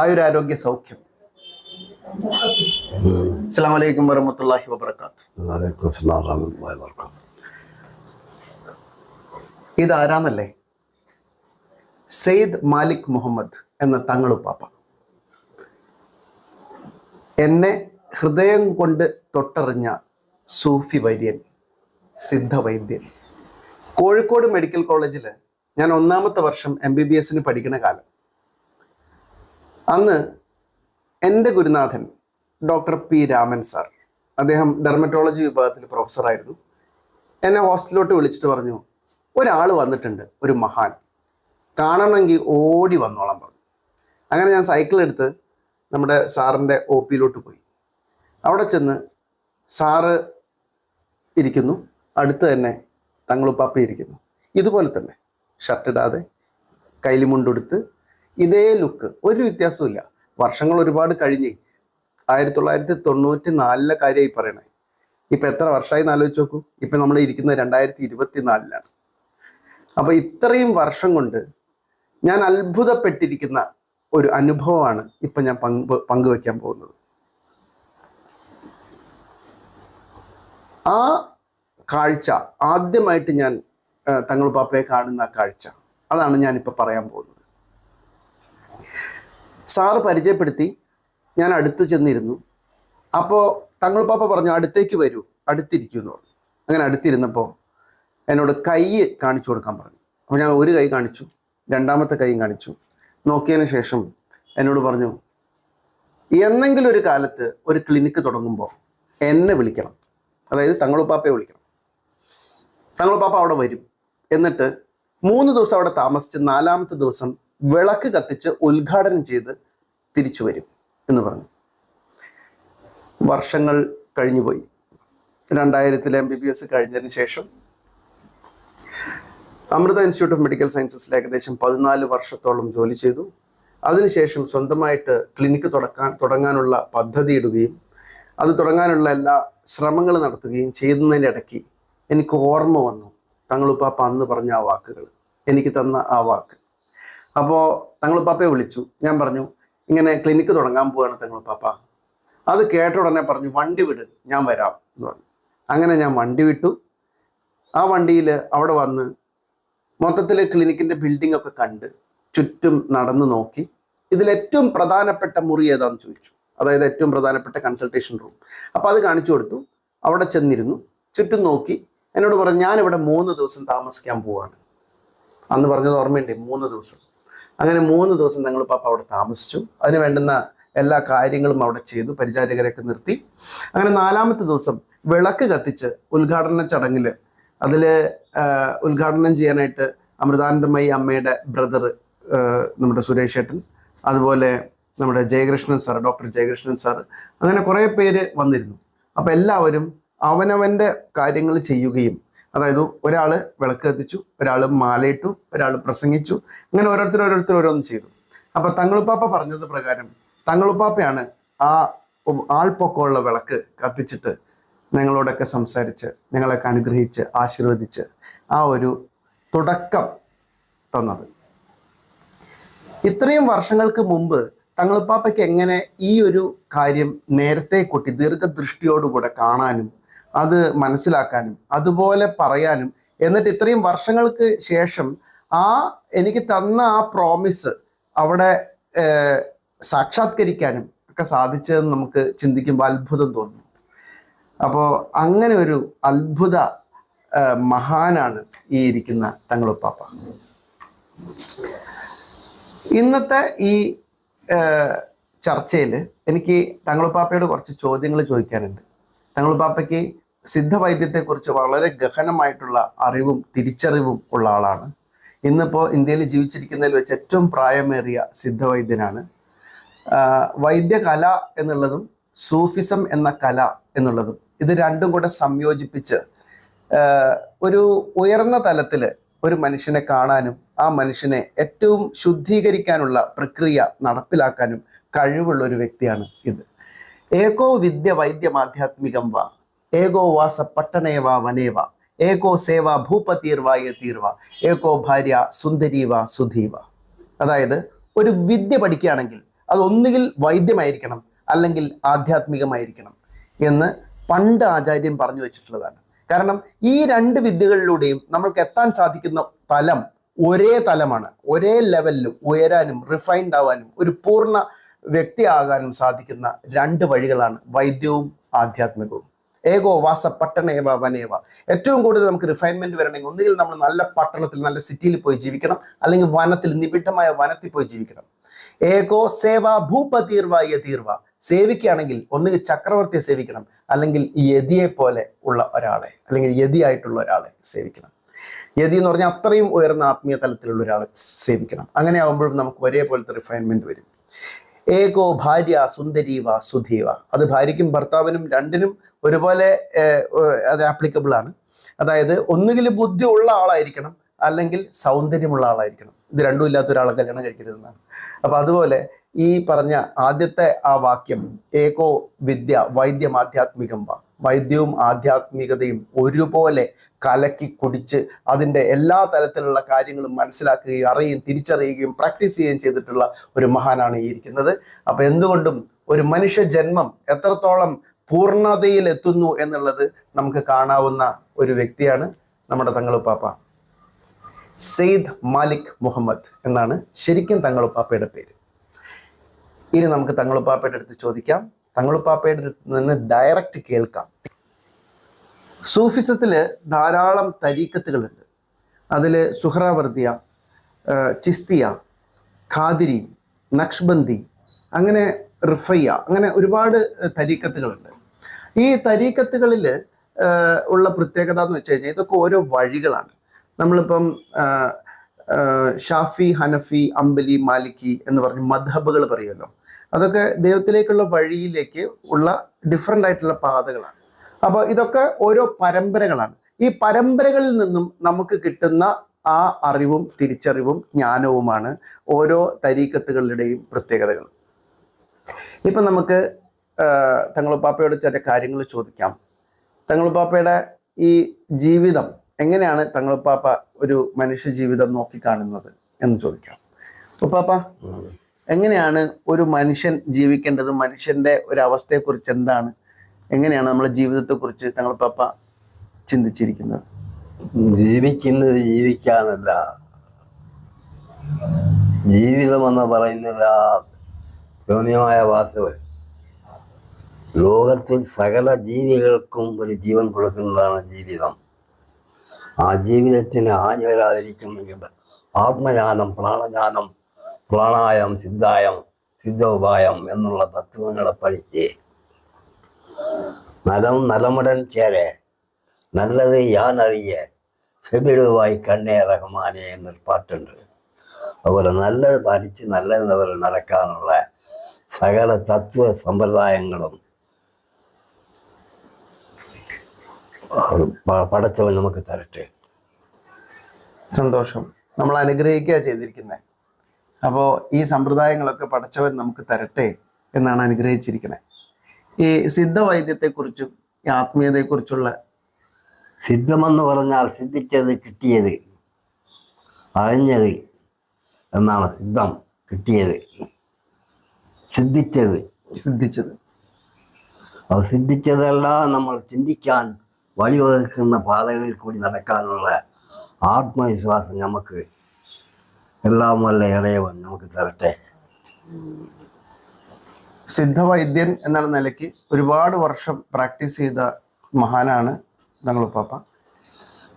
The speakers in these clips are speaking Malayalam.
ആയുരാരോഗ്യ സൗഖ്യം അസ്സാം വലൈക്കും വറഹമത്തല്ലാഹി വബർക്കാത്തു വലൈക്കും അസ്സലാം വറഹ്മത്തുള്ളാഹി വബറകാതുഹു ഇത് ആരാന്നല്ലേ സെയ്ദ് മാലിക് മുഹമ്മദ് എന്ന തങ്ങളുപ്പാപ്പ. എന്നെ ഹൃദയം കൊണ്ട് തൊട്ടറിഞ്ഞ സൂഫി വൈദ്യൻ സിദ്ധവൈദ്യൻ. കോഴിക്കോട് മെഡിക്കൽ കോളേജിൽ ഞാൻ ഒന്നാമത്തെ വർഷം എം ബി ബി എസിന് പഠിക്കുന്ന കാലം. അന്ന് എന്റെ ഗുരുനാഥൻ ഡോക്ടർ പി രാമൻ സാർ അദ്ദേഹം ഡെർമറ്റോളജി വിഭാഗത്തിൽ പ്രൊഫസറായിരുന്നു എന്നെ ഹോസ്റ്റലിലോട്ട് വിളിച്ചിട്ട് പറഞ്ഞു ഒരാൾ വന്നിട്ടുണ്ട് ഒരു മഹാൻ. കാണണമെങ്കിൽ ഓടി വന്നോളാം പറഞ്ഞു. അങ്ങനെ ഞാൻ സൈക്കിൾ എടുത്ത് നമ്മുടെ സാറിന്റെ ഒ പിയിലോട്ട് പോയി. അവിടെ ചെന്ന് സാറ് ഇരിക്കുന്നു അടുത്ത് തന്നെ തങ്ങളുപ്പാപ്പ ഇരിക്കുന്നു. ഇതുപോലെ തന്നെ ഷർട്ടിടാതെ കൈലിമുണ്ടെടുത്ത് ഇതേ ലുക്ക് ഒരു വ്യത്യാസമില്ല വർഷങ്ങൾ ഒരുപാട് കഴിഞ്ഞ്. ആയിരത്തി തൊള്ളായിരത്തി തൊണ്ണൂറ്റി നാലിലെ കാര്യമായി പറയണേ. ഇപ്പം എത്ര വർഷമായി ആലോചിച്ച് നോക്കൂ. ഇപ്പം നമ്മൾ ഇരിക്കുന്നത് രണ്ടായിരത്തി ഇരുപത്തി നാലിലാണ് അപ്പോൾ ഇത്രയും വർഷം കൊണ്ട് ഞാൻ അത്ഭുതപ്പെട്ടിരിക്കുന്ന ഒരു അനുഭവമാണ് ഇപ്പം ഞാൻ പങ്ക് പങ്കുവെക്കാൻ പോകുന്നത്. ആ കാഴ്ച ആദ്യമായിട്ട് ഞാൻ തങ്ങൾ പാപ്പയെ കാണുന്ന ആ കാഴ്ച. അതാണ് ഞാനിപ്പോൾ പറയാൻ പോകുന്നത്. സാറ് പരിചയപ്പെടുത്തി ഞാൻ അടുത്ത് ചെന്നിരുന്നു. അപ്പോൾ തങ്ങൾ പാപ്പ പറഞ്ഞു അടുത്തേക്ക് വരൂ അടുത്തിരിക്കൂ എന്ന് പറഞ്ഞു. അങ്ങനെ അടുത്തിരുന്നപ്പോൾ എന്നോട് കൈ കാണിച്ചു കൊടുക്കാൻ പറഞ്ഞു. അപ്പോൾ ഞാൻ ഒരു കൈ കാണിച്ചു രണ്ടാമത്തെ കൈയും കാണിച്ചു. നോക്കിയതിന് ശേഷം എന്നോട് പറഞ്ഞു എന്നെങ്കിലും ഒരു കാലത്ത് ഒരു ക്ലിനിക്ക് തുടങ്ങുമ്പോൾ എന്നെ വിളിക്കണം. അതായത് തങ്ങളുപ്പാപ്പയെ വിളിക്കണം. തങ്ങളുപ്പാപ്പ അവിടെ വരും. എന്നിട്ട് മൂന്ന് ദിവസം അവിടെ താമസിച്ച് നാലാമത്തെ ദിവസം വിളക്ക് കത്തിച്ച് ഉദ്ഘാടനം ചെയ്ത് തിരിച്ചു വരും എന്ന് പറഞ്ഞു. വർഷങ്ങൾ കഴിഞ്ഞുപോയി രണ്ടായിരത്തിലെ എം ബി ബി എസ് കഴിഞ്ഞതിന് ശേഷം അമൃത ഇൻസ്റ്റിറ്റ്യൂട്ട് ഓഫ് മെഡിക്കൽ സയൻസസിൽ ഏകദേശം പതിനാല് വർഷത്തോളം ജോലി ചെയ്തു. അതിനുശേഷം സ്വന്തമായിട്ട് ക്ലിനിക്ക് തുടക്കാൻ തുടങ്ങാനുള്ള പദ്ധതി ഇടുകയും അത് തുടങ്ങാനുള്ള എല്ലാ ശ്രമങ്ങൾ നടത്തുകയും ചെയ്യുന്നതിന്റെ ഇടയ്ക്ക് എനിക്ക് ഓർമ്മ വന്നു. തങ്ങളുപ്പാപ്പ അന്ന് പറഞ്ഞ ആ വാക്കുകൾ. എനിക്ക് തന്ന ആ വാക്ക്. അപ്പോൾ തങ്ങളുപ്പാപ്പയെ വിളിച്ചു. ഞാൻ പറഞ്ഞു ഇങ്ങനെ ക്ലിനിക്ക് തുടങ്ങാൻ പോവുകയാണ് തങ്ങളുപ്പാപ്പ അത് കേട്ട ഉടനെ പറഞ്ഞു വണ്ടി വിട് ഞാൻ വരാം. എന്ന് പറഞ്ഞു. അങ്ങനെ ഞാൻ വണ്ടി വിട്ടു. ആ വണ്ടിയിൽ അവിടെ വന്ന് മൊത്തത്തിൽ ക്ലിനിക്കിന്റെ ബിൽഡിംഗ് ഒക്കെ കണ്ട് ചുറ്റും നടന്നു നോക്കി. ഇതിലേറ്റവും പ്രധാനപ്പെട്ട മുറി ഏതാന്ന് ചോദിച്ചു. അതായത് ഏറ്റവും പ്രധാനപ്പെട്ട കൺസൾട്ടേഷൻ റൂം അപ്പോൾ അത് കാണിച്ചു കൊടുത്തു. അവിടെ ചെന്നിരുന്നു. ചുറ്റും നോക്കി. എന്നോട് പറഞ്ഞു ഞാനിവിടെ മൂന്ന് ദിവസം താമസിക്കാൻ പോവാണ്. അന്ന് പറഞ്ഞത് ഓർമ്മയുണ്ടേ മൂന്ന് ദിവസം. അങ്ങനെ മൂന്ന് ദിവസം ഞങ്ങൾ പാപ്പ അവിടെ താമസിച്ചു. അതിന് വേണ്ടുന്ന എല്ലാ കാര്യങ്ങളും അവിടെ ചെയ്തു പരിചാരകരെയൊക്കെ നിർത്തി. അങ്ങനെ നാലാമത്തെ ദിവസം വിളക്ക് കത്തിച്ച് ഉദ്ഘാടന ചടങ്ങിൽ അതിൽ ഉദ്ഘാടനം ചെയ്യാനായിട്ട് അമൃതാനന്ദമയി അമ്മയുടെ ബ്രദർ നമ്മുടെ സുരേഷ് ഏട്ടൻ അതുപോലെ നമ്മുടെ Jayakrishnan sir doctor Jayakrishnan sir അങ്ങനെ കുറേ പേര് വന്നിരുന്നു. അപ്പോൾ എല്ലാവരും അവനവന്റെ കാര്യങ്ങൾ ചെയ്യുകയും അതായത് ഒരാൾ വിളക്ക് കത്തിച്ചു ഒരാൾ മാലയിട്ടു ഒരാൾ പ്രസംഗിച്ചു അങ്ങനെ ഓരോരുത്തർ ഓരോരുത്തർ ഓരോന്ന് ചെയ്തു. അപ്പോൾ തങ്ങളുപ്പാപ്പ പറഞ്ഞത് പ്രകാരം തങ്ങളുപ്പാപ്പയാണ് ആ ആൾപ്പൊക്കമുള്ള വിളക്ക് കത്തിച്ചിട്ട് ഞങ്ങളോടൊക്കെ സംസാരിച്ച് ഞങ്ങളൊക്കെ അനുഗ്രഹിച്ച് ആശീർവദിച്ച് ആ ഒരു തുടക്കം തന്നത്. ഇത്രയും വർഷങ്ങൾക്ക് മുമ്പ് തങ്ങളുപ്പാപ്പയ്ക്ക് എങ്ങനെ ഈ ഒരു കാര്യം നേരത്തെ കൂട്ടി ദീർഘദൃഷ്ടിയോടുകൂടെ കാണാനും അത് മനസ്സിലാക്കാനും അതുപോലെ പറയാനും. എന്നിട്ട് ഇത്രയും വർഷങ്ങൾക്ക് ശേഷം ആ എനിക്ക് തന്ന ആ പ്രോമിസ് അവിടെ സാക്ഷാത്കരിക്കാനും ഒക്കെ സാധിച്ചതെന്ന് നമുക്ക് ചിന്തിക്കുമ്പോൾ അത്ഭുതം തോന്നും. അപ്പോൾ അങ്ങനെ ഒരു അത്ഭുത മഹാനാണ് ഈ ഇരിക്കുന്ന തങ്ങളുപ്പാപ്പ. ഇന്നത്തെ ഈ ചർച്ചയിൽ എനിക്ക് തങ്ങളുപ്പാപ്പയോട് കുറച്ച് ചോദ്യങ്ങൾ ചോദിക്കാനുണ്ട്. തങ്ങളുപ്പാപ്പയ്ക്ക് സിദ്ധവൈദ്യത്തെക്കുറിച്ച് വളരെ ഗഹനമായിട്ടുള്ള അറിവും തിരിച്ചറിവും ഉള്ള ആളാണ്. ഇന്നിപ്പോൾ ഇന്ത്യയിൽ ജീവിച്ചിരിക്കുന്നതിൽ വെച്ച് ഏറ്റവും പ്രായമേറിയ സിദ്ധവൈദ്യനാണ്. വൈദ്യകല എന്നുള്ളതും സൂഫിസം എന്ന കല എന്നുള്ളതും ഇത് രണ്ടും കൂടെ സംയോജിപ്പിച്ച് ഒരു ഉയർന്ന തലത്തിൽ ഒരു മനുഷ്യനെ കാണാനും ആ മനുഷ്യനെ ഏറ്റവും ശുദ്ധീകരിക്കാനുള്ള പ്രക്രിയ നടപ്പിലാക്കാനും കഴിവുള്ള ഒരു വ്യക്തിയാണ് ഇത്. ഏകോ വിദ്യ വൈദ്യമാധ്യാത്മികം വാ. ഏകോ വാസ പട്ടണേവ വനേവ ഏകോ സേവ ഭൂപതീർവ യതീർവ ഏകോ ഭാര്യ സുന്ദരീവ സുധീവ. അതായത് ഒരു വിദ്യ പഠിക്കുകയാണെങ്കിൽ അത് ഒന്നുകിൽ വൈദ്യമായിരിക്കണം അല്ലെങ്കിൽ ആധ്യാത്മികമായിരിക്കണം എന്ന് പണ്ട് ആചാര്യൻ പറഞ്ഞു വെച്ചിട്ടുള്ളതാണ്. കാരണം ഈ രണ്ട് വിദ്യകളിലൂടെയും നമ്മൾക്ക് എത്താൻ സാധിക്കുന്ന തലം ഒരേ തലമാണ്. ഒരേ ലെവലിലും ഉയരാനും റിഫൈൻഡ് ആവാനും ഒരു പൂർണ വ്യക്തിയാകാനും സാധിക്കുന്ന രണ്ട് വഴികളാണ് വൈദ്യവും ആധ്യാത്മികവും. ഏകോ വാസ പട്ടണേവ വനേവ. ഏറ്റവും കൂടുതൽ നമുക്ക് റിഫൈൻമെന്റ് വരണമെങ്കിൽ ഒന്നുകിൽ നമ്മൾ നല്ല പട്ടണത്തിൽ നല്ല സിറ്റിയിൽ പോയി ജീവിക്കണം അല്ലെങ്കിൽ വനത്തിൽ നിബിഡമായ വനത്തിൽ പോയി ജീവിക്കണം. ഏകോ സേവ ഭൂപതീർവ യതീർവ. സേവിക്കുകയാണെങ്കിൽ ഒന്നുകിൽ ചക്രവർത്തിയെ സേവിക്കണം അല്ലെങ്കിൽ യതിയെ പോലെ ഉള്ള ഒരാളെ അല്ലെങ്കിൽ യതിയായിട്ടുള്ള ഒരാളെ സേവിക്കണം. യതി എന്ന് പറഞ്ഞാൽ അത്രയും ഉയർന്ന ആത്മീയ തലത്തിലുള്ള ഒരാളെ സേവിക്കണം. അങ്ങനെ ആകുമ്പോഴും നമുക്ക് ഒരേപോലത്തെ റിഫൈൻമെന്റ് വരും. ഏകോ ഭാര്യ സുന്ദരീവ സുധീവ. അത് ഭാര്യയ്ക്കും ഭർത്താവിനും രണ്ടിനും ഒരുപോലെ അത് ആപ്ലിക്കബിൾ ആണ്. അതായത് ഒന്നുകിൽ ബുദ്ധി ഉള്ള ആളായിരിക്കണം അല്ലെങ്കിൽ സൗന്ദര്യമുള്ള ആളായിരിക്കണം. ഇത് രണ്ടും ഇല്ലാത്ത ഒരാളെ കല്യാണം കഴിക്കരുതെന്നാണ്. അപ്പൊ അതുപോലെ ഈ പറഞ്ഞ ആദ്യത്തെ ആ വാക്യം ഏകോ വിദ്യ വൈദ്യം ആധ്യാത്മികം വ. വൈദ്യവും ആധ്യാത്മികതയും ഒരുപോലെ കലക്കി കുടിച്ച് അതിന്റെ എല്ലാ തലത്തിലുള്ള കാര്യങ്ങളും മനസ്സിലാക്കുകയും അറിയുകയും തിരിച്ചറിയുകയും പ്രാക്ടീസ് ചെയ്യുകയും ചെയ്തിട്ടുള്ള ഒരു മഹാനാണ് ഈ ഇരിക്കുന്നത്. അപ്പൊ എന്തുകൊണ്ടും ഒരു മനുഷ്യ ജന്മം എത്രത്തോളം പൂർണതയിൽ എത്തുന്നു എന്നുള്ളത് നമുക്ക് കാണാവുന്ന ഒരു വ്യക്തിയാണ് നമ്മുടെ തങ്ങളുപ്പാപ്പ സെയ്ദ് മാലിക് മുഹമ്മദ് എന്നാണ് ശരിക്കും തങ്ങളുപ്പാപ്പയുടെ പേര്. ഇനി നമുക്ക് തങ്ങളുപ്പാപ്പയുടെ അടുത്ത് ചോദിക്കാം. തങ്ങളുപ്പാപ്പയുടെ അടുത്ത് നിന്ന് ഡയറക്റ്റ് കേൾക്കാം. സൂഫിസത്തിൽ ധാരാളം തരീക്കത്തുകളുണ്ട്. അതിൽ സുഹ്രാവർദിയ ചിസ്തിയ ഖാദിരി നക്ഷ്ബന്തി അങ്ങനെ റിഫയ്യ അങ്ങനെ ഒരുപാട് തരീക്കത്തുകളുണ്ട്. ഈ തരീക്കത്തുകളിൽ ഉള്ള പ്രത്യേകത എന്ന് വെച്ച് കഴിഞ്ഞാൽ ഇതൊക്കെ ഓരോ വഴികളാണ്. നമ്മളിപ്പം ഷാഫി ഹനഫി അംബലി മാലിക്കി എന്ന് പറഞ്ഞ് മധബുകൾ പറയുമല്ലോ. അതൊക്കെ ദൈവത്തിലേക്കുള്ള വഴിയിലേക്ക് ഉള്ള ഡിഫറെന്റ് ആയിട്ടുള്ള പാതകളാണ്. അപ്പോൾ ഇതൊക്കെ ഓരോ പരമ്പരകളാണ്. ഈ പരമ്പരകളിൽ നിന്നും നമുക്ക് കിട്ടുന്ന ആ അറിവും തിരിച്ചറിവും ജ്ഞാനവുമാണ് ഓരോ തരീക്കത്തുകളുടെയും പ്രത്യേകതകൾ. ഇപ്പം നമുക്ക് തങ്ങളുപ്പാപ്പയോട് ചില കാര്യങ്ങൾ ചോദിക്കാം. തങ്ങളുപ്പാപ്പയുടെ ഈ ജീവിതം എങ്ങനെയാണ് തങ്ങളുപ്പാപ്പ ഒരു മനുഷ്യ ജീവിതം നോക്കിക്കാണുന്നത് എന്ന് ചോദിക്കാം. ഉപ്പാപ്പ എങ്ങനെയാണ് ഒരു മനുഷ്യൻ ജീവിക്കേണ്ടത്? മനുഷ്യന്റെ ഒരു അവസ്ഥയെക്കുറിച്ച് എന്താണ്? എങ്ങനെയാണ് നമ്മുടെ ജീവിതത്തെക്കുറിച്ച് തങ്ങളുപ്പാപ്പ ചിന്തിച്ചിരിക്കുന്നത്? ജീവിക്കുന്നത് ജീവിക്കാനല്ല ജീവിതമെന്ന് പറയുന്നത് ആ ഗൗണ്യമായ വാക്കുകൾ. ലോകത്തിൽ സകല ജീവികൾക്കും ഒരു ജീവൻ കൊടുക്കുന്നതാണ് ജീവിതം. ആ ജീവിതത്തിന് ആഞ്ഞു വരാതിരിക്കുമെങ്കിൽ ആത്മജ്ഞാനം പ്രാണജ്ഞാനം പ്രാണായം സിദ്ധായം സിദ്ധോപായം എന്നുള്ള തത്വങ്ങളെ പഠിച്ച് നലം നലമുടൻ ചേരെ നല്ലത് ഞാൻ അറിയേ സെബിടുവായി കണ്ണേ റഹ്മാനെ എന്നൊരു പാട്ടുണ്ട്. അതുപോലെ നല്ലത് പഠിച്ച് നല്ലത് പോലെ നടക്കാനുള്ള സകല തത്വ സമ്പ്രദായങ്ങളും പടച്ചവൻ നമുക്ക് തരട്ടെ. സന്തോഷം. നമ്മൾ അനുഗ്രഹിക്കുക ചെയ്തിരിക്കുന്നത് അപ്പോൾ ഈ സമ്പ്രദായങ്ങളൊക്കെ പടച്ചവൻ നമുക്ക് തരട്ടെ എന്നാണ് അനുഗ്രഹിച്ചിരിക്കുന്നത് ഈ സിദ്ധവൈദ്യത്തെക്കുറിച്ചും ഈ ആത്മീയതയെക്കുറിച്ചുള്ള സിദ്ധമെന്ന് പറഞ്ഞാൽ സിദ്ധിച്ചത് കിട്ടിയത് അറിഞ്ഞത് എന്നാണ് സിദ്ധം കിട്ടിയത്. സിദ്ധിച്ചത്. സിദ്ധിച്ചത്. അത് സിദ്ധിച്ചതെല്ലാം നമ്മൾ ചിന്തിക്കാൻ വഴിവകുക്കുന്ന പാതകളിൽ കൂടി നടക്കാനുള്ള ആത്മവിശ്വാസം നമുക്ക് എല്ലാം വല്ല ഇറയവൻ നമുക്ക് തരട്ടെ. സിദ്ധവൈദ്യൻ എന്നുള്ള നിലയ്ക്ക് ഒരുപാട് വർഷം പ്രാക്ടീസ് ചെയ്ത മഹാനാണ് തങ്ങളുപ്പാപ്പ.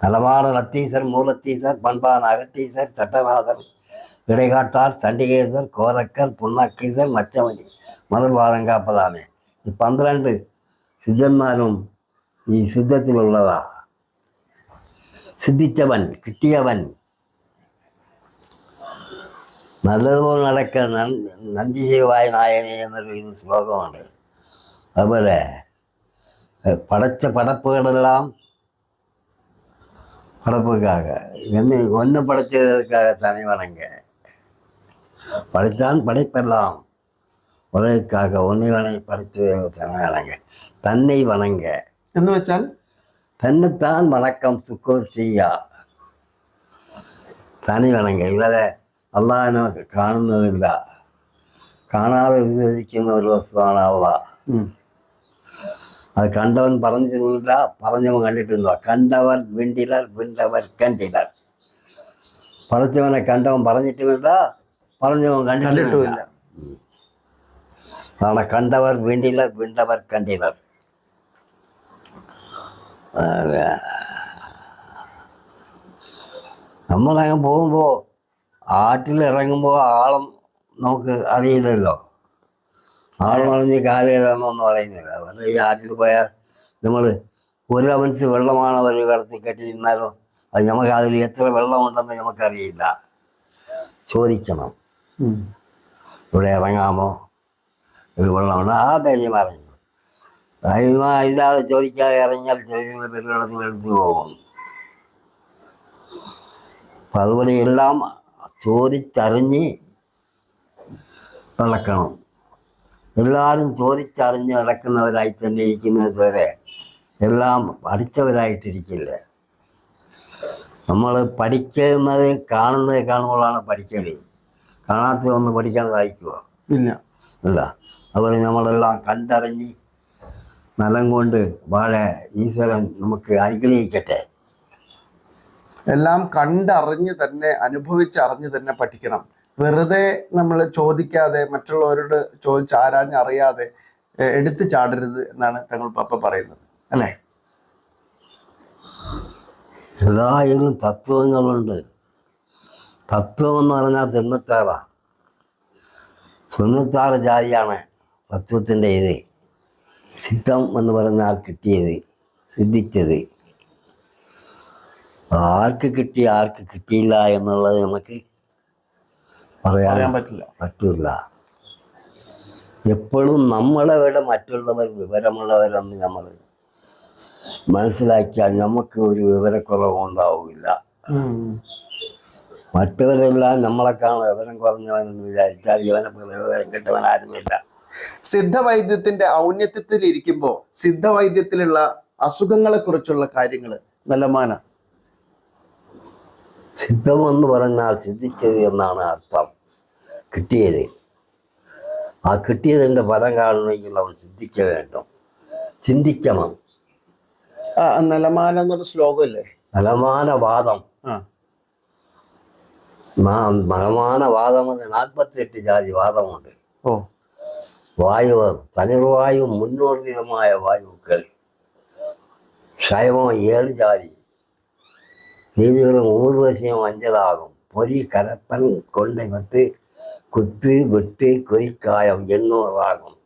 തലമാറ അത്തീസർ മൂലത്തീസർ പൺപാൻ അകത്തീസർ ചട്ടനാഥർ ഇടകാട്ടാർ ചണ്ഡികേസർ കോരക്കർ പുണ്ണക്കീസർ മച്ചമലി മലർവാദം കാപ്പതാണ് പന്ത്രണ്ട് സിദ്ധന്മാരും நீ சித்தத்தில் உள்ளதா சித்தித்தவன் கிட்டியவன். நல்லதுபோல் நடக்க நன் நந்தி செய்வாய் நாயனே என்ற ஸ்லோகம் உண்டு. அதுபோல் படைத்த படைப்புகளெல்லாம் படைப்புக்காக என்ன ஒன்று படைத்ததற்காக தனி வணங்க. படைத்தான் படைப்பெல்லாம் உலகிற்காக ஒன்று வணங்கி படைத்து தன்னை வணங்க. தன்னை வணங்க. എന്ന് വെച്ചാൽ தன்னைத்தான் வணக்கம் சுக்கோர் செய்யா தனி வணங்க இல்லாத அல்லாஹ் நமக்கு കാണുന്നതില്ല കാണാതെ വിവേചിക്കുന്ന ഒരു വസ്തുവാണ് അവള ഉം. അത് കണ്ടവൻ പറഞ്ഞിരുന്നില്ല പറഞ്ഞവൻ കണ്ടിട്ടില്ല കണ്ടവർ വിണ്ടിലർ വിണ്ടവർ കണ്ടിലർ പഠിച്ചവനെ കണ്ടവൻ പറഞ്ഞിട്ടുമില്ല പറഞ്ഞവൻ കണ്ടിട്ടുമില്ല കണ്ടിട്ടുമില്ല അതാണ് കണ്ടവർ വിണ്ടിലർ വിണ്ടവർ കണ്ടിലർ അതെ. നമ്മളങ്ങ് പോകുമ്പോൾ ആറ്റിൽ ഇറങ്ങുമ്പോൾ ആളം നമുക്ക് അറിയില്ലല്ലോ. ആളം അറിഞ്ഞ് കാലുകളാണെന്നൊന്നും അറിയുന്നില്ല. അവരുടെ ഈ ആറ്റിൽ പോയാൽ നമ്മൾ ഒരു അവൻസ് വെള്ളമാണ് അവർ കടത്തി കെട്ടി നിന്നാലോ അത് നമുക്ക് അതിൽ എത്ര വെള്ളമുണ്ടെന്ന് നമുക്കറിയില്ല. ചോദിക്കണം. ഇവിടെ ഇറങ്ങാമോ? ഒരു വെള്ളമുണ്ട്. ആ ധൈര്യം അറിഞ്ഞു. അതിന് ഇല്ലാതെ ചോദിക്കാതെ ഇറങ്ങിയാൽ ചെറിയ പെരുവെള്ളത്തിൽ എടുത്തു പോകും. അപ്പം അതുപോലെ എല്ലാം ചോദിച്ചറിഞ്ഞ് നടക്കണം. എല്ലാവരും ചോദിച്ചറിഞ്ഞ് നടക്കുന്നവരായി തന്നെ ഇരിക്കുന്നത് വരെ എല്ലാം പഠിച്ചവരായിട്ടിരിക്കില്ല? നമ്മൾ പഠിക്കുന്നത് കാണുന്നത് കാണുമ്പോഴാണ് പഠിക്കൽ. കാണാത്തതൊന്ന് പഠിക്കാൻ സാധിക്കുമോ ഇല്ല. അല്ല. അതുപോലെ നമ്മളെല്ലാം കണ്ടറിഞ്ഞ് നലം കൊണ്ട് വാഴ ഈശ്വരൻ നമുക്ക് അനുഗ്രഹിക്കട്ടെ. എല്ലാം കണ്ടറിഞ്ഞ് തന്നെ അനുഭവിച്ചറിഞ്ഞ് തന്നെ പഠിക്കണം. വെറുതെ നമ്മൾ ചോദിക്കാതെ മറ്റുള്ളവരോട് ചോദിച്ച് ആരാഞ്ഞറിയാതെ എടുത്തു ചാടരുത് എന്നാണ് തങ്ങൾ പപ്പ പറയുന്നത്. അല്ലേ? എല്ലായിലും തത്വങ്ങളുണ്ട്. തത്വം എന്ന് പറഞ്ഞാൽ തൊണ്ണൂറ്റാറാണ് തൊണ്ണൂറ്റാറ് ജാതിയാണ് തത്വത്തിന്റെ ഇത്. സിദ്ധം എന്ന് പറഞ്ഞാൽ കിട്ടിയത് സിദ്ധിച്ചത്. ആർക്ക് കിട്ടി ആർക്ക് കിട്ടിയില്ല എന്നുള്ളത് നമുക്ക് പറയാൻ പറ്റില്ല. പറ്റില്ല എപ്പോഴും നമ്മളെ വിட മറ്റുള്ളവർ വിവരമുള്ളവരെന്ന് നമ്മൾ മനസ്സിലാക്കിയാൽ നമുക്ക് ഒരു വിവരക്കുറവ് ഉണ്ടാവില്ല. മറ്റവരെല്ലാം നമ്മളെക്കാളും വിവരം കുറഞ്ഞവനെന്ന് വിചാരിച്ചാൽ ഇവനെ വിവരം കിട്ടവൻ ആരുമില്ല. സിദ്ധവൈദ്യത്തിന്റെ ഔന്നത്യത്തിൽ ഇരിക്കുമ്പോൾ സിദ്ധവൈദ്യത്തിലുള്ള അസുഖങ്ങളെ കുറിച്ചുള്ള കാര്യങ്ങൾ നല്ലമാന സിദ്ധം എന്ന് പറഞ്ഞാൽ സിദ്ധിച്ചത് എന്നാണ് അർത്ഥം. കിട്ടിയത്. ആ കിട്ടിയതിന്റെ ഫലം കാണണമെങ്കിൽ അവൻ സിദ്ധിക്ക വേണ്ടും? ചിന്തിക്കണം. ആ നലമാന എന്നൊരു ശ്ലോകമല്ലേ നിലമാനവാദം. ആ. എന്ന് നാൽപ്പത്തെട്ട് ജാതി വാദമുണ്ട്. ഓ. வாயு தனிர்வாயு முன்னூறு விதமாய வாயுக்கள். சைவம் ஏழு ஜாதி. இதுகளும் ஊர்வசியம் அஞ்சலாகும். பொறி கரப்பன் கொண்டை பத்து குத்து வெட்டு குறிக்காயம் எண்ணூறாகும்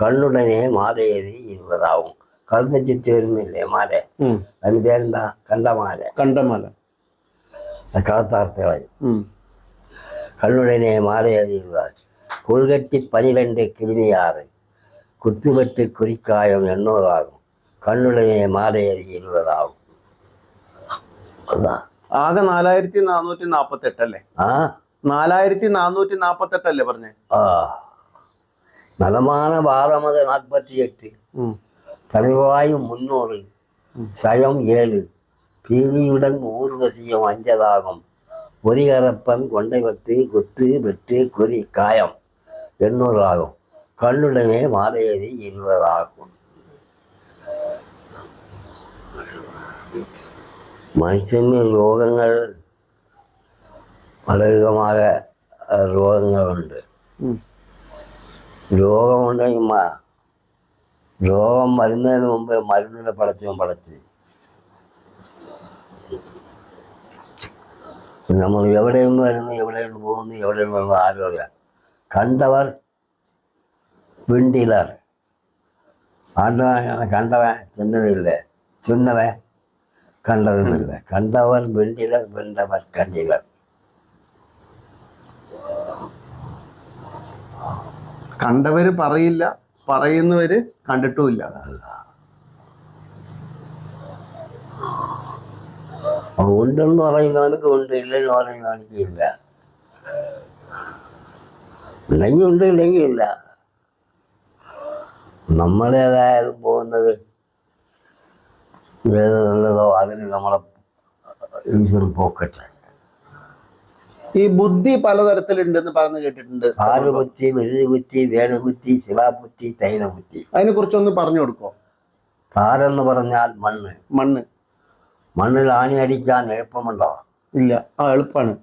கண்ணுடனே மாதையது இருபதாகும் கல்வச்சி தேரும் இல்லையே மாலை? அது பேருந்தா கண்டமாலை. கண்டமாலை. களத்தார்த்தலை கண்ணுடனே மாலையது இருபதாச்சு പുൽകറ്റി പനിരണ്ട് കിളിനിയാറ്. കുത്തുവെട്ട് കുരിക്കായം എണ്ണൂറാകും കണ്ണുടനെ മാലയേതി ഇരുപതാവും അതാ. ആകെ നാലായിരത്തി നാനൂറ്റി നാപ്പത്തി എട്ടല്ലേ ആ? നാലായിരത്തി നാനൂറ്റി നാപ്പത്തി എട്ടല്ലേ പറഞ്ഞേ? ആ. നലമാന വാദമത് നാൽപ്പത്തിയെട്ട്. ഉം. തനിവായു മുന്നൂറ്. ശയം ഏഴ്. പീലിയുടൻ ഊർവശിയം അഞ്ചതാകും. ഒരു കരപ്പൻ കൊണ്ടവത്ത് കുത്ത് വെട്ട് കുരി കായം. എണ്ണൂറാകും. കണ്ണുടനെ മാലയേതി ഇരുപതാകും. മനുഷ്യന് രോഗങ്ങൾ പലവിധമായ രോഗങ്ങളുണ്ട്. രോഗമുണ്ടെങ്കിൽ രോഗം വരുന്നതിന് മുമ്പ് മരുന്നിനെ പടച്ചും പടച്ച്. നമ്മൾ എവിടെ നിന്ന് വരുന്നു എവിടെ നിന്ന് പോകുന്നു എവിടെ നിന്ന് വരുന്നു ആരും അറിയാം കണ്ടവർ പിണ്ടിലർ. ആണ്ടവൻ കണ്ടവൻ ചെന്നതില്ലേ തിന്നവ കണ്ടതെന്നില്ല കണ്ടവർ പിണ്ടിലർ പിണ്ടവർ കണ്ടിലർ. കണ്ടവര് പറയില്ല പറയുന്നവര് കണ്ടിട്ടുമില്ല. ഉണ്ടെന്ന് പറയുന്നവനക്ക് ഉണ്ട് ഇല്ലെന്ന് പറയുന്നവനക്ക് ഇല്ല. ഉണ്ടെങ്കിൽ ഉണ്ട് ഇല്ലെങ്കിൽ ഇല്ല നമ്മളേതായാലും പോകുന്നത് ഏത് നല്ലതോ അതിന് നമ്മളെ ഈശ്വരൻ പോക്കട്ടെ ഈ ബുദ്ധി പലതരത്തിലുണ്ടെന്ന് പറഞ്ഞു കേട്ടിട്ടുണ്ട്. കാലുകുത്തി വെള്ളികുത്തി വേണുബുദ്ധി ശിലാബുദ്ധി തൈലബുദ്ധി അതിനെ കുറിച്ചൊന്ന് പറഞ്ഞു കൊടുക്കോ? താരെന്ന് പറഞ്ഞാൽ മണ്ണ്. മണ്ണ്. മണ്ണിൽ ആണി അടിക്കാൻ എളുപ്പമുണ്ടോ? ഇല്ല ആ എളുപ്പമാണ്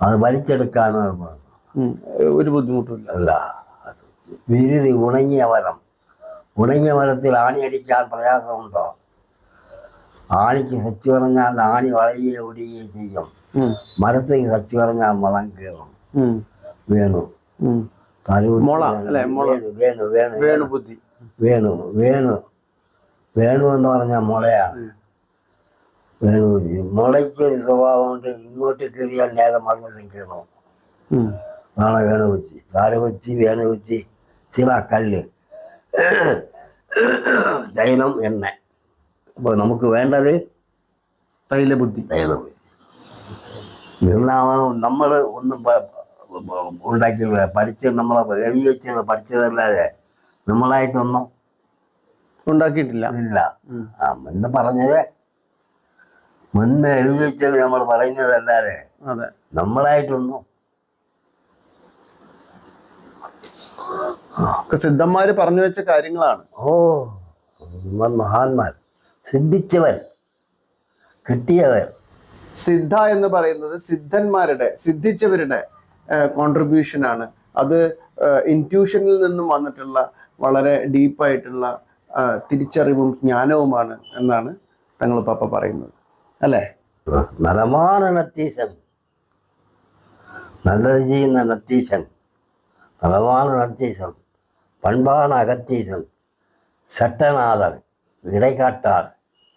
അത് വലിച്ചെടുക്കാൻ എളുപ്പമാണ്. ഒരു ബുദ്ധിമുട്ടില്ല അല്ല വിരുതി ഉണങ്ങിയ മരം. ഉണങ്ങിയ മരത്തിൽ ആണി അടിക്കാൻ പ്രയാസമുണ്ടോ? ആണിക്ക് സച്ച് പറഞ്ഞാൽ ആണി വളയുകയും ഒടിയുകയും ചെയ്യും. മരത്തേക്ക് സച്ച് പറഞ്ഞാൽ മളം കയറും. വേണു. വേണു വേണു വേണു ബുദ്ധി. വേണു വേണു. വേണു എന്ന് പറഞ്ഞാൽ മുളയാണ്. വേണു മുളയ്ക്കൊരു സ്വഭാവമുണ്ട് ഇങ്ങോട്ട് കയറിയാൽ നേരെ മരണത്തിൽ കയറും. നാളെ വേണുകുത്തി താരകുത്തി വേണുകുത്തി ചില കല്ല്. തൈലം എണ്ണ. അപ്പോൾ നമുക്ക് വേണ്ടത് തൈല ബുദ്ധി. തൈലം നിർണാമം നമ്മൾ ഒന്നും ഉണ്ടാക്കിയില്ല പഠിച്ച് നമ്മളെ എഴുതി വെച്ചത് പഠിച്ചതല്ലാതെ നമ്മളായിട്ടൊന്നും ഉണ്ടാക്കിയിട്ടില്ല. ഇല്ല. ആ മുന്ന് പറഞ്ഞത് മുന്നേ എഴുതി വെച്ചത് നമ്മൾ പറയുന്നതല്ലാതെ അതെ. നമ്മളായിട്ടൊന്നും ഒക്കെ സിദ്ധന്മാര് പറഞ്ഞു വെച്ച കാര്യങ്ങളാണ്. ഓ മഹാന്മാർ. സിദ്ധിച്ചവൻ. കിട്ടിയവൻ. സിദ്ധ എന്ന് പറയുന്നത് സിദ്ധന്മാരുടെ സിദ്ധിച്ചവരുടെ കോൺട്രിബ്യൂഷൻ ആണ്. അത് ഇന്റ്യൂഷനിൽ നിന്നും വന്നിട്ടുള്ള വളരെ ഡീപ്പായിട്ടുള്ള തിരിച്ചറിവും ജ്ഞാനവുമാണ് എന്നാണ് തങ്ങൾ പാപ്പ പറയുന്നത്. അല്ലേ? നലമാണ് നത്തീശൻ. നല്ലത് ചെയ്യുന്ന നത്തീശൻ. നലമാണ് നത്തീശൻ. பண்பான அகத்தீசன் சட்டநாதர் இடைக்காட்டார்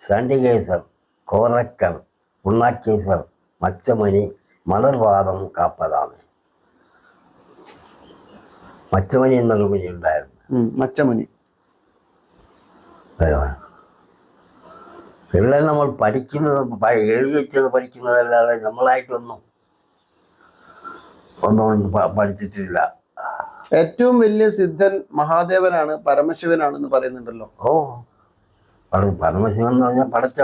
சண்டிகேசர் கோரக்கர் புண்ணாக்கேசர் மச்சமணி மலர்வாதம் காப்பதாமே മച്ചമണി എന്നൊരു മണി ഉണ്ടായിരുന്നു മച്ചമണി ഇതെല്ലാം നമ്മൾ പഠിക്കുന്നത് എഴുതി വെച്ചത് പഠിക്കുന്നതല്ലാതെ നമ്മളായിട്ടൊന്നും ഒന്നും പഠിച്ചിട്ടില്ല ഏറ്റവും വലിയ സിദ്ധൻ മഹാദേവനാണ് പരമശിവനാണ് എന്ന് പറയുന്നുണ്ടല്ലോ. ഓ പരമശിവൻ എന്ന് പറഞ്ഞാൽ പടച്ച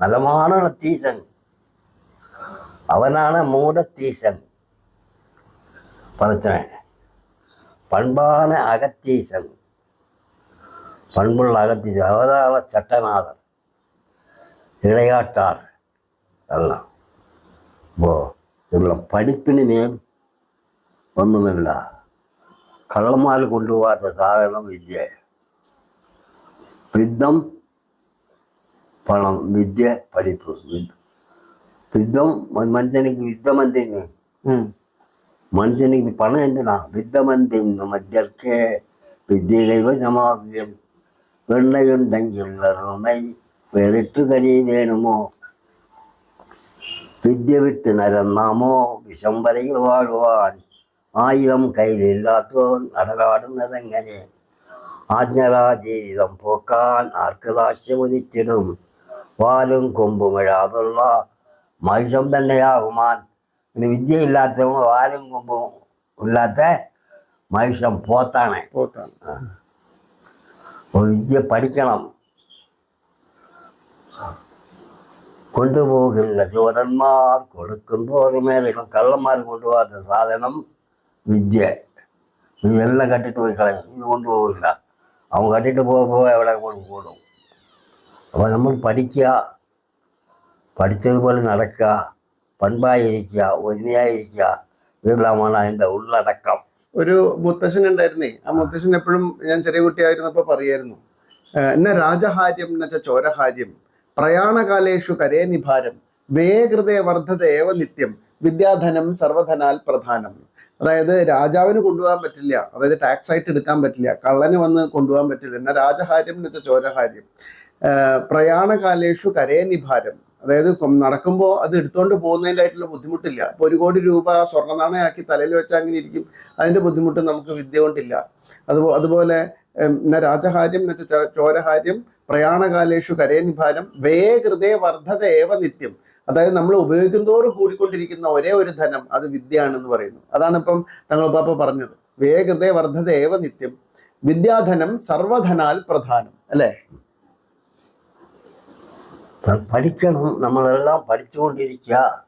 നലമാണ് തീശൻ അവനാണ് മൂടത്തീശൻ പഠിച്ചവൻ പൺപാണ് അകത്തീശൻ. പൺപുള്ള അകത്തീശൻ അവതാള ചട്ടനാഥൻ ഇടയാട്ടാർ അല്ല. ഓ ഇവരുടെ പഠിപ്പിന് ഒന്നുമില്ല. കള്ളന്മാർ കൊണ്ടുപോകാത്ത സാധനം വിദ്യ വിദ്യം പണം വിദ്യ പഠിപ്പ് വിദ്- വിദ്യം മനുഷ്യനിക്ക് വിദ്യമെന്തിന് ഉം. മനുഷ്യനിക്ക് പണം എന്തിനാ വിദ്യമെന്തിന് മധ്യർക്ക് വിദ്യ കൈവശമാക്കുകയും വെണ്ണയുണ്ടെങ്കിൽ വെറുമൈ വേറിട്ട് കരി വേണമോ വിദ്യ വിട്ട് നരന്നാമോ വിഷം വരയിൽ വാഴുവാൻ ആയിരം കയ്യിലില്ലാത്തവൻ നടകാടുന്നതെങ്ങനെ ആജ്ഞരാ ജീവിതം പോക്കാൻ ആർക്ക് ദാശ്യമുദിച്ചിടും വാലും കൊമ്പുമിഴാതുള്ള മനുഷ്യൻ തന്നെയാകുമാൻ പിന്നെ വിദ്യയില്ലാത്തവൻ വാലും കൊമ്പും ഇല്ലാത്ത മനുഷ്യൻ പോത്താണ് പോത്താണ് അപ്പോൾ വിദ്യ പഠിക്കണം കൊണ്ടുപോകില്ല ചോരന്മാർ കൊടുക്കും തോറുമേലും വിദ്യ. ഇതെല്ലാം കട്ടിട്ട് പോയി കളയും ഇന്ന് കൊണ്ടുപോകില്ല അവൻ കട്ടിട്ട് പോകുമ്പോൾ എവിടെ കൊണ്ട് കൂടും. അപ്പോൾ നമ്മൾ പഠിക്കുക. പഠിച്ചതുപോലെ നടക്കുക. പண்பாയിരിക്കുക ഒരുമയായിരിക്കുക. ഇതെല്ലാമാണ് അതിന്റെ ഉള്ളടക്കം. ഒരു മുത്തശ്ശൻ ഉണ്ടായിരുന്നേ. ആ മുത്തശ്ശൻ എപ്പോഴും ഞാൻ ചെറിയ കുട്ടിയായിരുന്നപ്പോൾ പറയായിരുന്നു "ഏഹ്, എന്ന രാജഹാര്യം എന്ന ചോരഹാര്യം പ്രയാണകാലേഷു കരേ നിഭാരം വേകൃതേ വർദ്ധത ഏവ നിത്യം വിദ്യാധനം സർവധനാൽ പ്രധാനം. അതായത് രാജാവിന് കൊണ്ടുപോകാൻ പറ്റില്ല. അതായത് ടാക്സ് ആയിട്ട് എടുക്കാൻ പറ്റില്ല. കള്ളന് വന്ന് കൊണ്ടുപോകാൻ പറ്റില്ല. എന്നാൽ രാജഹാര്യം എന്ന് വെച്ചാൽ ചോരഹാര്യം. പ്രയാണകാലേഷു കരേനിഭാരം. അതായത് നടക്കുമ്പോൾ അത് എടുത്തുകൊണ്ട് പോകുന്നതിന്റെ ആയിട്ടുള്ള ബുദ്ധിമുട്ടില്ല. ഇപ്പോൾ ഒരു കോടി രൂപ സ്വർണ നാണയമാക്കി തലയിൽ വെച്ചാൽ അങ്ങനെ ഇരിക്കും. അതിന്റെ ബുദ്ധിമുട്ട് നമുക്ക് വിദ്യ കൊണ്ടില്ല അതുപോ അതുപോലെ രാജഹാര്യം എന്ന് വെച്ചാൽ ചോരഹാര്യം പ്രയാണകാലേഷു കരേനിഭാരം വേകൃതേ വർദ്ധത ഏവ നിത്യം. അതായത് നമ്മൾ ഉപയോഗിക്കുന്നതോറും കൂടിക്കൊണ്ടിരിക്കുന്ന ഒരേ ഒരു ധനം അത് വിദ്യയാണെന്ന് പറയുന്നു. അതാണ് ഇപ്പം തങ്ങൾ പാപ്പ പറഞ്ഞത്. വേഗതേ വർദ്ധത ഏവ നിത്യം. വിദ്യാധനം സർവധനാൽ പ്രധാനം. അല്ലേ? പഠിക്കണം. നമ്മളെല്ലാം പഠിച്ചുകൊണ്ടിരിക്കുക.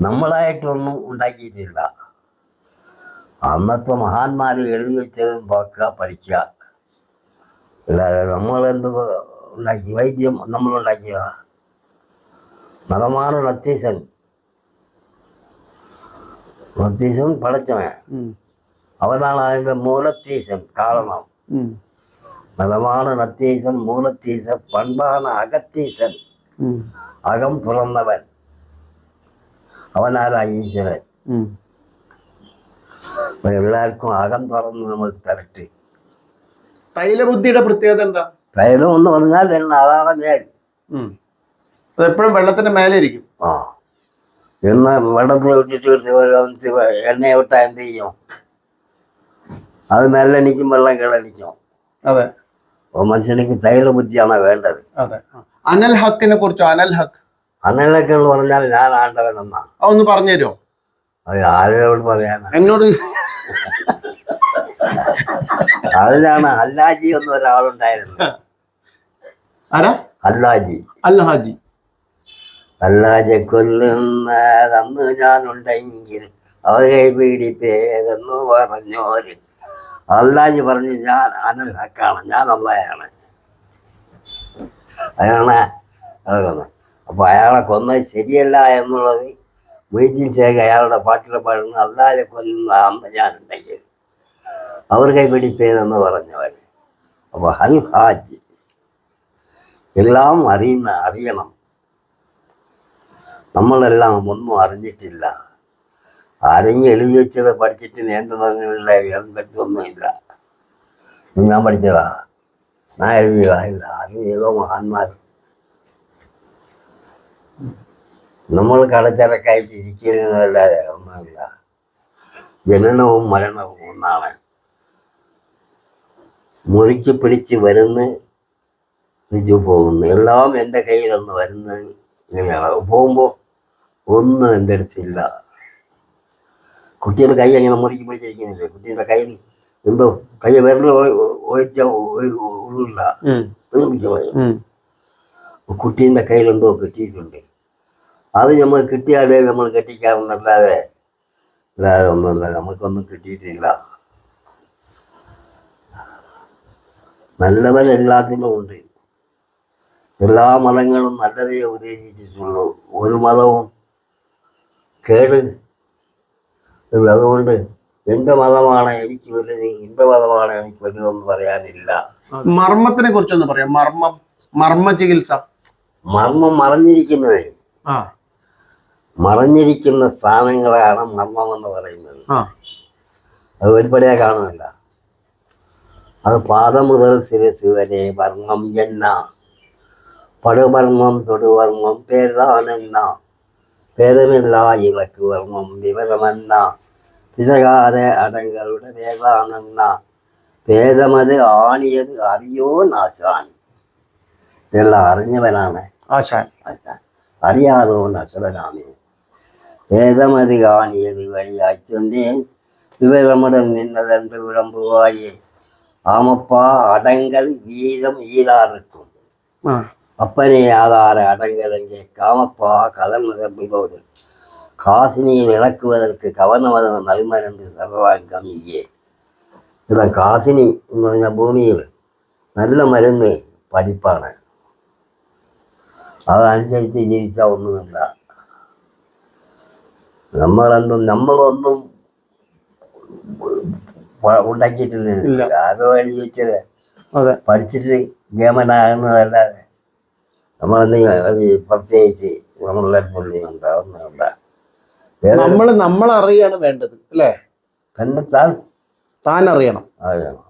നമ്മളായിട്ടൊന്നും ഉണ്ടാക്കിയിട്ടില്ല. അന്നത്തെ മഹാന്മാർ എഴുതി വെച്ചതും നോക്കുക പഠിക്കുക. അല്ലാതെ നമ്മളെന്ത് ഉണ്ടാക്കി? വൈദ്യം നമ്മളുണ്ടാക്കിയ നടമാറ് നത്തീശൻ നത്തീശൻ പഠിച്ചവൻ ഉം. അവനാണ് അതിന്റെ മൂലത്തീശൻ കാരണം ഉം. നടമാണ് നത്തീശൻ മൂലത്തീശൻ പണ്ടാണ് അകത്തീശൻ ഉം. അകം തുറന്നവൻ അവനാരാ ഈശ്വരൻ ഉം. അപ്പൊ എല്ലാവർക്കും അകം തുറന്ന് നമ്മൾ തരട്ടെ തൈലബുദ്ധിയുടെ പ്രത്യേകത എന്താ തൈലം എന്ന് പറഞ്ഞാൽ എണ്ണ അതാണ് ഞാൻ ഉം. അത് എപ്പോഴും വെള്ളത്തിന്റെ മേലെ ഇരിക്കും ആ. എന്ന് വെള്ളത്തിൽ ഒഴിച്ചിട്ട് എണ്ണയെ വിട്ടാൽ എന്ത് ചെയ്യും? അത് മെല്ലണിക്കും വെള്ളം കിളണിക്കും. അതെ. അപ്പോൾ മനുഷ്യനിക്ക് തൈല ബുദ്ധിയാണ് വേണ്ടത്? അതെ. അനൽ ഹക്കിനെ കുറിച്ചോ? അനൽ ഹക്ക്. അനൽ ഹക്ക് എന്ന് പറഞ്ഞാൽ ഞാൻ ആണ്ടവൻ എന്നാ. ഒന്ന് പറഞ്ഞു തരുമോ അത് ആരോട് പറയാനാ. എന്നോട് അതിലാണ് അല്ലാജി എന്ന ഒരാളുണ്ടായിരുന്നു ആരാ? അല്ലാജി അല്ല ഹാജി അല്ലാജെ കൊല്ലുന്നതന്ന് ഞാനുണ്ടെങ്കിൽ അവരെ പീഡിപ്പേതെന്ന് പറഞ്ഞോര്. അല്ലാതെ പറഞ്ഞ് ഞാൻ അനൽ ഹക്കാണ് ഞാൻ അള്ളയാണ് അയാളെ അതൊക്കെ അപ്പോൾ അയാളെ കൊന്നത് ശരിയല്ല എന്നുള്ളത് മൊയ്തീൻ ശേഖ അയാളുടെ പാട്ടിൽ പാടുന്ന അല്ലാതെ കൊല്ലുന്ന അന്ന് ഞാനുണ്ടെങ്കിൽ അവർ കൈപിടിപ്പേതെന്ന് പറഞ്ഞവർ അപ്പോൾ ഹൽ ഹാജ് എല്ലാം അറിയുന്ന അറിയണം. നമ്മളെല്ലാം ഒന്നും അറിഞ്ഞിട്ടില്ല. ആരെങ്കിലും എഴുതി വെച്ചത് പഠിച്ചിട്ട് നേന്തമില്ല പഠിച്ചൊന്നുമില്ല. ഇത് ഞാൻ പഠിച്ചതാ. ഞാൻ എഴുതിയതായില്ല അത് ഏതോ മഹാന്മാർ. നമ്മൾ കടച്ചിറക്കായിട്ട് ഇരിക്കുന്നതല്ലാതെ ഒന്നുമില്ല. ജനനവും മരണവും ഒന്നാണ്. മുറിച്ച് പിടിച്ച് വരുന്ന് തിരിച്ചു പോകുന്നു. എല്ലാം എന്റെ കയ്യിലൊന്ന് വരുന്നത് ഇങ്ങനെയാണ്. പോകുമ്പോൾ ഒന്നും എന്റെ അടുത്തില്ല. കുട്ടിയുടെ കൈ അങ്ങനെ മുറുക്കി പിടിച്ചിരിക്കുന്നില്ലേ? കുട്ടിയുടെ കൈ എന്തോ കൈ വിരൽ ഒഴിച്ച ഒഴിവില്ല പിടിച്ചു കളയും. കുട്ടീന്റെ കയ്യിൽ എന്തോ കിട്ടിയിട്ടുണ്ട്. അത് നമ്മൾ കിട്ടിയാലേ നമ്മൾ കെട്ടിക്കാറുണ്ടല്ലാതെ അല്ലാതെ ഒന്നുമില്ല. നമുക്കൊന്നും കിട്ടിയിട്ടില്ല. നല്ലവൻ എല്ലാത്തിലും ഉണ്ട്. എല്ലാ മതങ്ങളും നല്ലതേ ഉപദേശിച്ചിട്ടുള്ളൂ ഒരു മതവും കേട്. അതുകൊണ്ട് എന്റെ മതമാണ് എനിക്ക് വലുത് എന്റെ മതമാണ് എനിക്ക് വലുതെന്ന് പറയാനില്ല. മർമ്മത്തിനെ കുറിച്ചൊന്ന് പറയാം. മർമ്മം മർമ്മ ചികിത്സ മർമ്മം മറഞ്ഞിരിക്കുന്നത്. മറഞ്ഞിരിക്കുന്ന സ്ഥാനങ്ങളാണ് മർമ്മം എന്ന് പറയുന്നത് അത് ഒരുപടിയാ കാണുന്നില്ല അത് പാദം മുതൽ ശിരസ് വരെ വർണം എന്ന പടുവർണം തൊടുവർണം പേർതാനെന്ന பெருமில்லா இலக்கு வர்மம் விவரமன்னா? பிசகாத அடங்கருட வேதானன்னா பேதமது ஆணியது அறியோ நாசான்? இதெல்லாம் அறிஞ்சவனான. ஆசான். அறியாதோன் அசுரராமே பேதமது ஆணியது வழியாய் சொன்னேன். விவரமுடன் நின்னதென்று விளம்புவாயே. ஆமப்பா அடங்கல் வீதம் ஈராருக்கும். அப்பனே ஆதார அடங்கலங்கே காமப்பா கதல் நிரம்பினோடு காசினியை விளக்குவதற்கு கவனமத നൽമരുന്ന് സർവാൻ കമ്മിയെ ഇതാ കാസിനി എന്ന് പറഞ്ഞ ഭൂമിയിൽ നല്ല മരുന്ന് പഠിപ്പാണ് അതനുസരിച്ച് ജീവിച്ചാൽ ഒന്നുമില്ല നമ്മളെന്തും നമ്മളൊന്നും പ- ഉണ്ടാക്കിയിട്ടില്ല അത് വഴി ചോദിച്ചത് അതെ പഠിച്ചിട്ട് ഗേമനാകുന്നതല്ലാതെ നമ്മളെന്തെങ്കിലും പ്രത്യേകിച്ച് നമ്മളെ നമ്മൾ നമ്മളറിയാണ് വേണ്ടത് അല്ലേ? തന്നെത്താൻ താൻ അറിയണം അറിയണം.